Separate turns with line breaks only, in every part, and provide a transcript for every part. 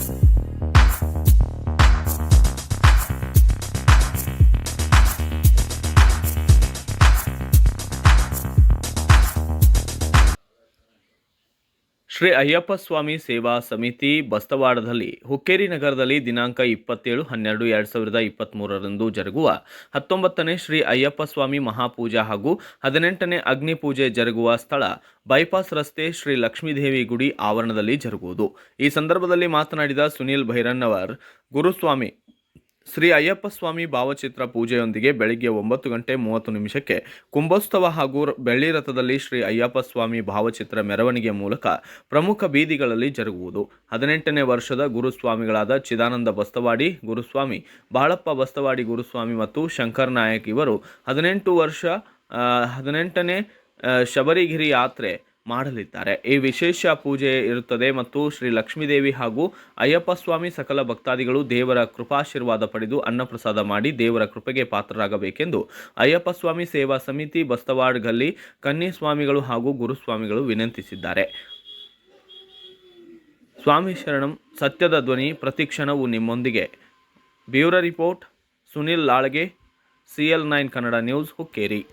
Thank you. Shri Ayyappa ಸ್ವಾಮಿ ಸೇವಾ ಸಮಿತಿ ಬಸ್ತವಾಡದಲ್ಲಿ ಹುಕ್ಕೇರಿ ನಗರದಲ್ಲಿ ದಿನಾಂಕ ಇಪ್ಪತ್ತೇಳು ಹನ್ನೆರಡು ಎರಡು ಸಾವಿರದ ಇಪ್ಪತ್ತ್ಮೂರರಂದು ಜರುಗುವ ಹತ್ತೊಂಬತ್ತನೇ ಶ್ರೀ ಅಯ್ಯಪ್ಪ ಸ್ವಾಮಿ ಮಹಾಪೂಜಾ ಹಾಗೂ ಹದಿನೆಂಟನೇ ಅಗ್ನಿ ಪೂಜೆ ಜರುಗುವ ಸ್ಥಳ ಬೈಪಾಸ್ ರಸ್ತೆ ಶ್ರೀ ಲಕ್ಷ್ಮೀದೇವಿ ಗುಡಿ ಆವರಣದಲ್ಲಿ ಜರುಗುವುದು. ಈ ಸಂದರ್ಭದಲ್ಲಿ ಮಾತನಾಡಿದ ಸುನೀಲ್ ಭೈರಣ್ಣವರ್ ಗುರುಸ್ವಾಮಿ ಶ್ರೀ ಅಯ್ಯಪ್ಪ ಸ್ವಾಮಿ ಭಾವಚಿತ್ರ ಪೂಜೆಯೊಂದಿಗೆ ಬೆಳಿಗ್ಗೆ ಒಂಬತ್ತು ಗಂಟೆ ಮೂವತ್ತು ನಿಮಿಷಕ್ಕೆ ಕುಂಭೋತ್ಸವ ಹಾಗೂ ಬೆಳ್ಳಿ ರಥದಲ್ಲಿ ಶ್ರೀ ಅಯ್ಯಪ್ಪ ಸ್ವಾಮಿ ಭಾವಚಿತ್ರ ಮೆರವಣಿಗೆ ಮೂಲಕ ಪ್ರಮುಖ ಬೀದಿಗಳಲ್ಲಿ ಜರುಗುವುದು. ಹದಿನೆಂಟನೇ ವರ್ಷದ ಗುರುಸ್ವಾಮಿಗಳಾದ ಚಿದಾನಂದ ಬಸ್ತವಾಡಿ ಗುರುಸ್ವಾಮಿ, ಬಾಳಪ್ಪ ಬಸ್ತವಾಡಿ ಗುರುಸ್ವಾಮಿ ಮತ್ತು ಶಂಕರ್ ನಾಯಕ್ ಇವರು ಹದಿನೆಂಟು ವರ್ಷ ಹದಿನೆಂಟನೇ ಶಬರಿಗಿರಿ ಯಾತ್ರೆ ಮಾಡಲಿದ್ದಾರೆ. ಈ ವಿಶೇಷ ಪೂಜೆ ಇರುತ್ತದೆ ಮತ್ತು ಶ್ರೀ ಲಕ್ಷ್ಮೀದೇವಿ ಹಾಗೂ ಅಯ್ಯಪ್ಪ ಸ್ವಾಮಿ ಸಕಲ ಭಕ್ತಾದಿಗಳು ದೇವರ ಕೃಪಾಶೀರ್ವಾದ ಪಡೆದು ಅನ್ನಪ್ರಸಾದ ಮಾಡಿ ದೇವರ ಕೃಪೆಗೆ ಪಾತ್ರರಾಗಬೇಕೆಂದು ಅಯ್ಯಪ್ಪ ಸ್ವಾಮಿ ಸೇವಾ ಸಮಿತಿ ಬಸ್ತವಾಡ್ ಗಲ್ಲಿ ಕನ್ನಿ ಸ್ವಾಮಿಗಳು ಹಾಗೂ ಗುರುಸ್ವಾಮಿಗಳು ವಿನಂತಿಸಿದ್ದಾರೆ. ಸ್ವಾಮಿ ಶರಣಂ, ಸತ್ಯದ ಧ್ವನಿ ಪ್ರತಿಕ್ಷಣವು ನಿಮ್ಮೊಂದಿಗೆ. Bureau report, Sunil ಲಾಳ್ಗೆ C L nine Kannada news Hukkeri.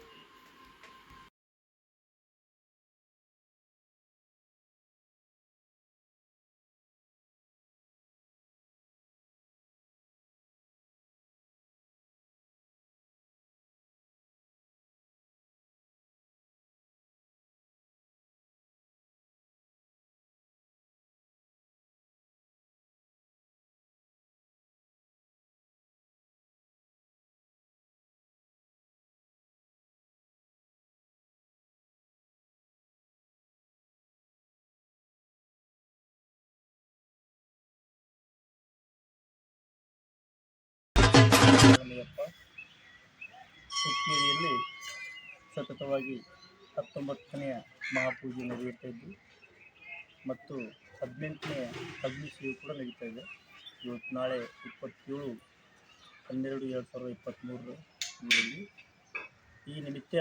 ಹುಕ್ಕೇರಿಯಲ್ಲಿ ಸತತವಾಗಿ ಹತ್ತೊಂಬತ್ತನೆಯ ಮಹಾಪೂಜೆ ನಡೆಯುತ್ತಾ ಇದ್ದು, ಮತ್ತು ಹದಿನೆಂಟನೇ ಅಗ್ನಿಶ್ರೀ ಕೂಡ ನಡೀತಾ ಇದೆ. ಇವತ್ತು ನಾಳೆ ಇಪ್ಪತ್ತೇಳು ಹನ್ನೆರಡು ಎರಡು ಸಾವಿರದ ಇಪ್ಪತ್ತ್ಮೂರರಲ್ಲಿ ಈ ನಿಮಿತ್ತ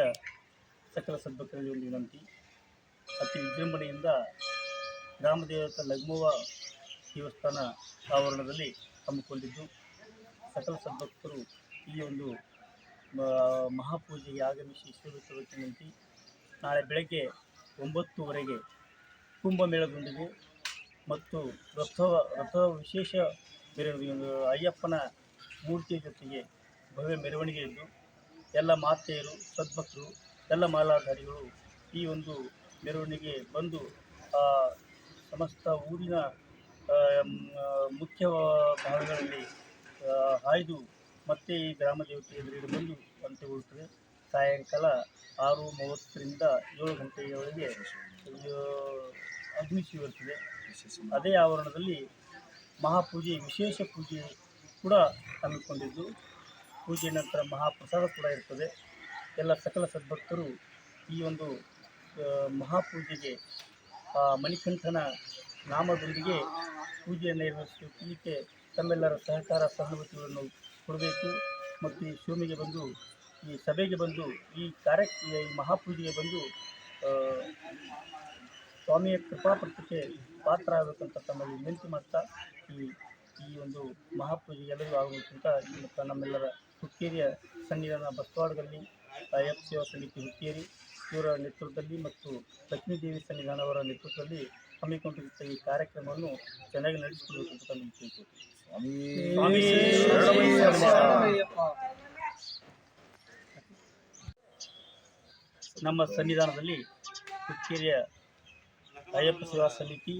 ಸಕಲ ಸದ್ಭಕ್ತರಲ್ಲಿ ಒಂದು ವಿನಂತಿ. ಅತಿ ವಿಜೃಂಭಣೆಯಿಂದ ಗ್ರಾಮ ಲಗ್ಮವ ದೇವಸ್ಥಾನ ಆವರಣದಲ್ಲಿ ಹಮ್ಮಿಕೊಂಡಿದ್ದು, ಸಕಲ ಸದ್ಭಕ್ತರು ಈ ಒಂದು ಮಹಾಪೂಜೆಗೆ ಆಗಮಿಸಿ ವಿನಂತಿ ನಾಳೆ ಬೆಳಗ್ಗೆ ಒಂಬತ್ತುವರೆಗೆ ಕುಂಭಮೇಳದೊಂದಿಗೆ ಮತ್ತು ರಥ ರಥ ವಿಶೇಷ ಅಯ್ಯಪ್ಪನ ಮೂರ್ತಿಯ ಜೊತೆಗೆ ಭವ್ಯ ಮೆರವಣಿಗೆ ಇದ್ದು ಎಲ್ಲ ಮಾತೆಯರು, ಸದ್ಭಕ್ತರು, ಎಲ್ಲ ಮಾಲಾಧಾರಿಗಳು ಈ ಒಂದು ಮೆರವಣಿಗೆ ಬಂದು ಸಮಸ್ತ ಊರಿನ ಮುಖ್ಯ ಭಾಗಗಳಲ್ಲಿ ಹಾಯ್ದು ಮತ್ತೆ ಈ ಗ್ರಾಮ ದೇವತೆ ಎದುರಿಗೆ ಬಂದು ಅಂತ್ಯಗೊಳ್ಳುತ್ತದೆ ಸಾಯಂಕಾಲ ಆರು ಮೂವತ್ತರಿಂದ ಏಳು ಗಂಟೆಯವರೆಗೆ ಅಗ್ನಿ ಇರ್ತದೆ ಅದೇ ಆವರಣದಲ್ಲಿ ಮಹಾಪೂಜೆ, ವಿಶೇಷ ಪೂಜೆ ಕೂಡ ಹಮ್ಮಿಕೊಂಡಿದ್ದು. ಪೂಜೆ ನಂತರ ಮಹಾಪ್ರಸಾದ ಕೂಡ ಇರ್ತದೆ. ಎಲ್ಲ ಸಕಲ ಸದ್ಭಕ್ತರು ಈ ಒಂದು ಮಹಾಪೂಜೆಗೆ ಮಣಿಕಂಠನ ನಾಮದೊಂದಿಗೆ ಪೂಜೆಯನ್ನು ನಿರ್ವಹಿಸಲಿಕ್ಕೆ ತಮ್ಮೆಲ್ಲರ ಸಹಕಾರ ಸಹಾನುಭೂತಿಗಳನ್ನು ಕೊಡಬೇಕು. ಮತ್ತು ಈ ಶಿವಮಿಗೆ ಬಂದು, ಈ ಸಭೆಗೆ ಬಂದು, ಈ ಕಾರ್ಯ, ಈ ಮಹಾಪೂಜೆಗೆ ಬಂದು ಸ್ವಾಮಿಯ ಕೃಪಾಪತ್ರಕ್ಕೆ ಪಾತ್ರ ಆಗಬೇಕಂತ ತಮ್ಮಲ್ಲಿ ವಿನಂತಿ ಮಾಡ್ತಾ, ಈ ಈ ಒಂದು ಮಹಾಪೂಜೆ ಎಲ್ಲರಿಗೂ ಆಗಬೇಕಂತ ಮತ್ತು ನಮ್ಮೆಲ್ಲರ ಹುಕ್ಕೇರಿಯ ಸನ್ನಿಧಾನ ಬಸವಾಡದಲ್ಲಿ ಅಯ್ಯಪ್ಪ ಸೇವಾ ಸಮಿತಿ ಹುಕ್ಕೇರಿ, ಇವರ ನೇತೃತ್ವದಲ್ಲಿ ಮತ್ತು ಲಕ್ಷ್ಮೀದೇವಿ ಸನ್ನಿಧಾನವರ ನೇತೃತ್ವದಲ್ಲಿ ಹಮ್ಮಿಕೊಂಡಿದ್ದ ಈ ಕಾರ್ಯಕ್ರಮವನ್ನು ಚೆನ್ನಾಗಿ ನಡೆಸಿಕೊಡಬೇಕು ಅಂತ ನಮ್ಗೆ ಕೇಳ್ಕೊಳ್ತೀವಿ ನಮ್ಮ ಸನ್ನಿಧಾನದಲ್ಲಿ ಹುಕ್ಕೇರಿಯ ಅಯ್ಯಪ್ಪ ಸೇವಾ ಸಮಿತಿ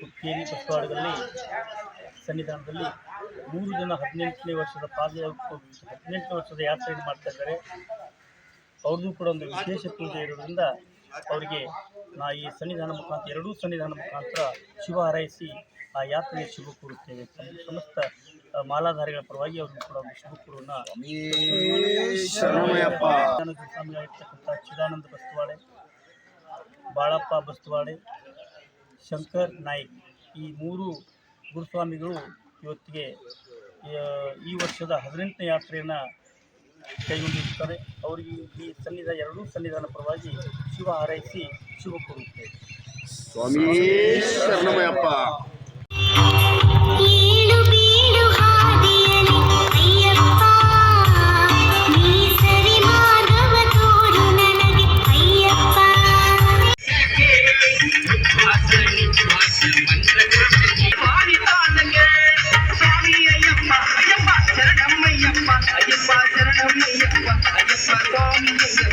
ಹುಕ್ಕೇರಿ ಬಸವಾಡದಲ್ಲಿ ಸನ್ನಿಧಾನದಲ್ಲಿ ಮೂರು ಜನ ಹದಿನೆಂಟನೇ ವರ್ಷದ ಪಾದ ಹದಿನೆಂಟನೇ ವರ್ಷದ ಯಾತ್ರೆಯನ್ನು ಮಾಡ್ತಾ ಇದ್ದಾರೆ. ಅವ್ರದ್ದು ಕೂಡ ಒಂದು ವಿಶೇಷ ಪೂಜೆ ಇರೋದ್ರಿಂದ ಅವರಿಗೆ ನಾ ಈ ಸನ್ನಿಧಾನ ಮುಖಾಂತರ ಎರಡೂ ಸನ್ನಿಧಾನ ಮುಖಾಂತರ ಶುಭ ಹಾರೈಸಿ ಆ ಯಾತ್ರೆಗೆ ಶುಭ ಕೋರುತ್ತೇವೆ. ಸಮ- ಸಮಸ್ತ ಮಾಲಾಧಾರಿಗಳ ಪರವಾಗಿ ಅವ್ರಿಗೂ ಕೂಡ ಒಂದು ಶುಭ ಕೋರೋಣ. ಸ್ವಾಮಿಯಾಗಿರ್ತಕ್ಕಂಥ ಚಿದಾನಂದ ಬಸ್ತವಾಡೆ ಬಾಳಪ್ಪ ಬಸ್ತವಾಡೆ ಶಂಕರ್ ನಾಯ್ಕ್. ಈ ಮೂರು ಗುರುಸ್ವಾಮಿಗಳು ಇವತ್ತಿಗೆ ಈ ವರ್ಷದ ಹದಿನೆಂಟನೇ ಯಾತ್ರೆಯನ್ನು ಕೈಗೊಂಡಿರುತ್ತದೆ ಅವರಿಗೆ ಈ ಸನ್ನಿಧಾನ ಎರಡೂ ಸನ್ನಿಧಾನ ಪರವಾಗಿ ಶಿವ ಹಾರೈಸಿ ಶಿವ ಕೊಡುತ್ತೆ
ಸ್ವಾಮಿ ಶರಣಮಯಪ್ಪ I guess I'm